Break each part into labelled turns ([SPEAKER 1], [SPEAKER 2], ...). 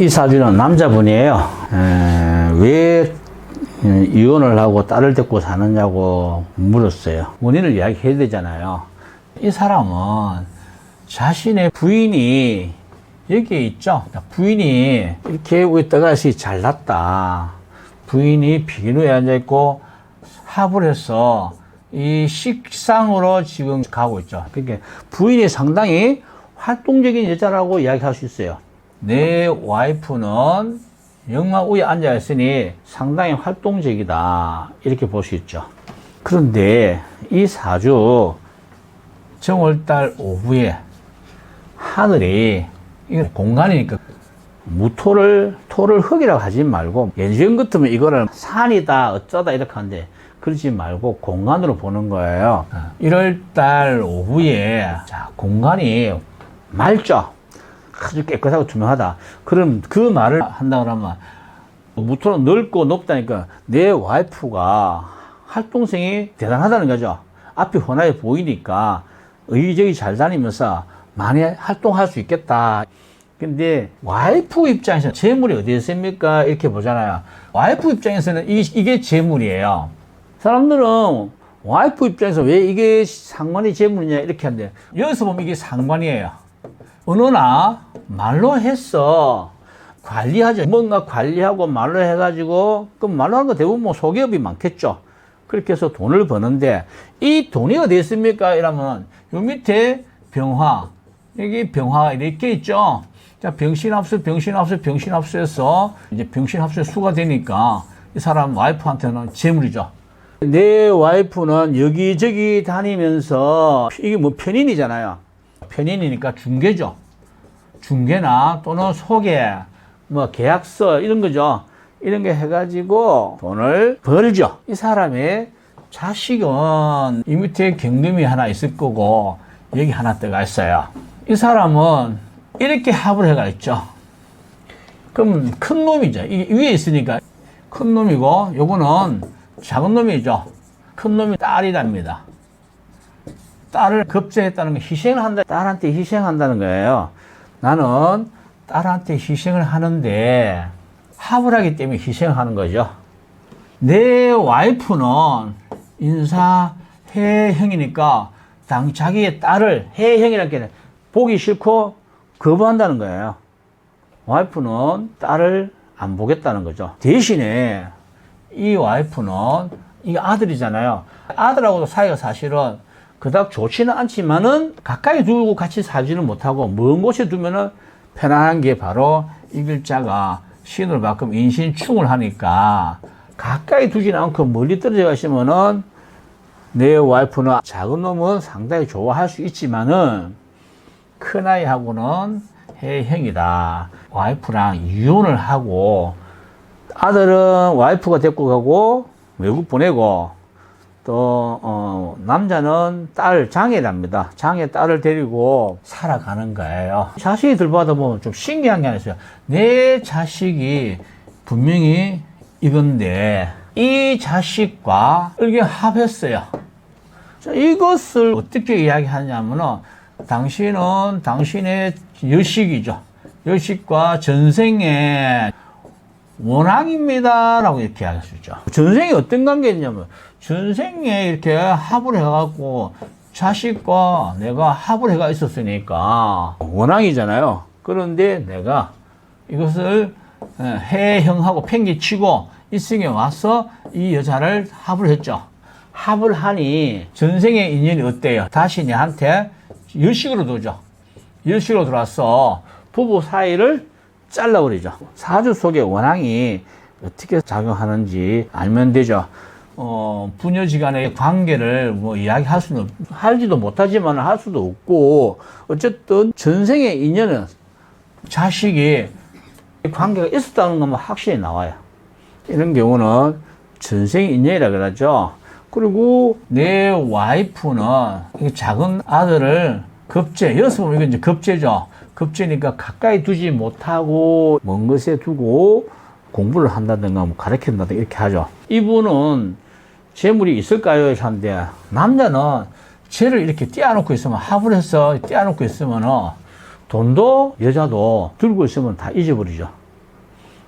[SPEAKER 1] 이 사주는 남자분이에요. 에, 왜 음, 이혼을 하고 딸을 데리고 사느냐고 물었어요. 원인을 이야기해야 되잖아요. 이 사람은 자신의 부인이 여기에 있죠. 부인이 이렇게 떠가시 잘났다. 부인이 비누에 앉아있고 합을 해서 이 식상으로 지금 가고 있죠. 그러니까 부인이 상당히 활동적인 여자라고 이야기할 수 있어요. 내 와이프는 영마 위에 앉아 있으니 상당히 활동적이다. 이렇게 볼 수 있죠. 그런데 이 사주 정월달 오후에 하늘이 이건 공간이니까 무토를 토를 흙이라고 하지 말고 예전 같으면 이거를 산이다 어쩌다 이렇게 하는데 그러지 말고 공간으로 보는 거예요. 1월달 오후에 자 공간이 맑죠. 아주 깨끗하고 투명하다. 그럼 그 말을 한다 그러면 무토는 넓고 높다니까 내 와이프가 활동성이 대단하다는 거죠. 앞이 훤하게 보이니까 의기적이 잘 다니면서 많이 활동할 수 있겠다. 근데 와이프 입장에서 재물이 어디에 있습니까? 이렇게 보잖아요. 와이프 입장에서는 이, 이게 재물이에요. 사람들은 와이프 입장에서 왜 이게 상관이 재물이냐 이렇게 하는데 여기서 보면 이게 상관이에요. 언어나 말로 했어. 관리하죠. 뭔가 관리하고 말로 해가지고, 그럼 말로 하는 거 대부분 뭐 소기업이 많겠죠. 그렇게 해서 돈을 버는데, 이 돈이 어디 있습니까? 이러면, 요 밑에 병화, 여기 병화가 이렇게 있죠. 자, 병신합수, 병신합수, 병신합수해서 이제 병신합수의 수가 되니까 이 사람 와이프한테는 재물이죠. 내 와이프는 여기저기 다니면서 이게 뭐 편인이잖아요. 편인이니까 중개죠. 중개나 또는 소개, 뭐 계약서 이런 거죠. 이런 게 해가지고 돈을 벌죠. 이 사람의 자식은 이 밑에 경금이 하나 있을 거고 여기 하나 떠가 있어요. 이 사람은 이렇게 합을 해가 있죠. 그럼 큰 놈이죠. 이 위에 있으니까 큰 놈이고 요거는 작은 놈이죠. 큰 놈이 딸이랍니다. 딸을 급제했다는 건 희생을 한다. 딸한테 희생한다는 거예요. 나는 딸한테 희생을 하는데 합을 하기 때문에 희생하는 거죠. 내 와이프는 인사해형이니까 당 자기의 딸을 해형이라는 게 보기 싫고 거부한다는 거예요. 와이프는 딸을 안 보겠다는 거죠. 대신에 이 와이프는 이 아들이잖아요. 아들하고도 사이가 사실은 그닥 좋지는 않지만은 가까이 두고 같이 살지는 못하고 먼 곳에 두면은 편안한 게 바로 이 글자가 신을 바꾸면 인신충을 하니까 가까이 두지는 않고 멀리 떨어져 가시면은 내 와이프는 작은 놈은 상당히 좋아할 수 있지만은 큰 아이하고는 해형이다. 와이프랑 이혼을 하고 아들은 와이프가 데리고 가고 외국 보내고 또 어, 남자는 딸 장애랍니다. 장애 딸을 데리고 살아가는 거예요. 자식이 들받아 보면 좀 신기한 게 하나 있어요. 내 자식이 분명히 이건데 이 자식과 이게 합했어요. 자, 이것을 어떻게 이야기하냐면은 당신은 당신의 여식이죠. 여식과 전생의 원앙입니다. 라고 이렇게 이야기할 수 있죠. 전생이 어떤 관계냐면, 전생에 이렇게 합을 해갖고, 자식과 내가 합을 해가 있었으니까, 원앙이잖아요. 그런데 내가 이것을 해형하고 팽개치고, 이승에 와서 이 여자를 합을 했죠. 합을 하니, 전생의 인연이 어때요? 다시 내한테 열식으로 들어오죠. 열식으로 들어와서 부부 사이를 잘라버리죠. 사주 속의 원앙이 어떻게 작용하는지 알면 되죠. 어, 부녀지간의 관계를 뭐 이야기할 수는, 할지도 못하지만 할 수도 없고, 어쨌든 전생의 인연은 자식이 관계가 있었다는 것만 확실히 나와요. 이런 경우는 전생의 인연이라 그러죠. 그리고 내 와이프는 작은 아들을 급제, 여기서 이건 이제 급제죠. 급제니까 가까이 두지 못하고 먼 곳에 두고 공부를 한다든가 뭐 가르친다든가 이렇게 하죠. 이분은 재물이 있을까요? 하는데 남자는 죄를 이렇게 떼어놓고 있으면 합을 해서 떼어놓고 있으면 돈도 여자도 들고 있으면 다 잊어버리죠.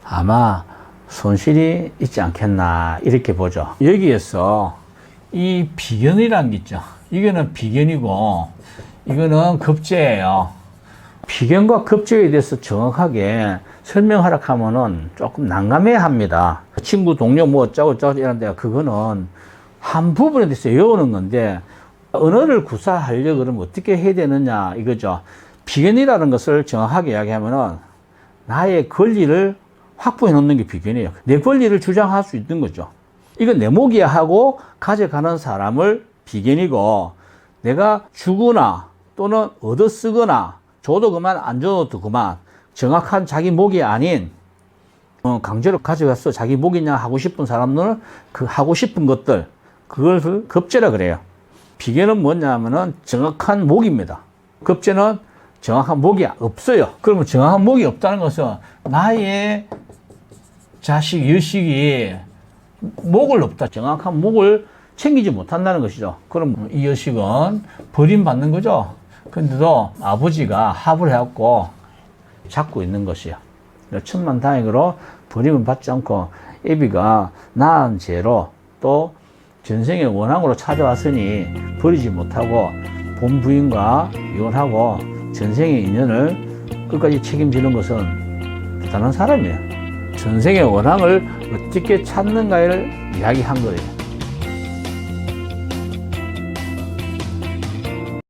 [SPEAKER 1] 아마 손실이 있지 않겠나 이렇게 보죠. 여기에서 이 비견이라는 게 있죠. 이거는 비견이고 이거는 급제예요. 비견과 급제에 대해서 정확하게 설명하라 하면은 조금 난감해 합니다. 친구, 동료 뭐 어쩌고 저쩌고 이런데 그거는 한 부분에 대해서 외우는 건데 언어를 구사하려고 그러면 어떻게 해야 되느냐 이거죠. 비견이라는 것을 정확하게 이야기하면은 나의 권리를 확보해 놓는 게 비견이에요. 내 권리를 주장할 수 있는 거죠. 이건 내 목이야 하고 가져가는 사람을 비견이고 내가 주거나 또는 얻어 쓰거나 줘도 그만 안 줘도 그만 정확한 자기 목이 아닌 어, 강제로 가져가서 자기 목이냐 하고 싶은 사람들은 그 하고 싶은 것들 그걸 그 급제라 그래요. 비계는 뭐냐면은 정확한 목입니다. 급제는 정확한 목이 없어요. 그러면 정확한 목이 없다는 것은 나의 자식, 여식이 목을 없다. 정확한 목을 챙기지 못한다는 것이죠. 그럼 이 여식은 버림받는 거죠. 근데도 아버지가 합을 해갖고 잡고 있는 것이요. 천만 다행으로 버림을 받지 않고 애비가 낳은 죄로 또 전생의 원앙으로 찾아왔으니 버리지 못하고 본 부인과 이혼하고 전생의 인연을 끝까지 책임지는 것은 대단한 사람이에요. 전생의 원앙을 어떻게 찾는가를 이야기한 거예요.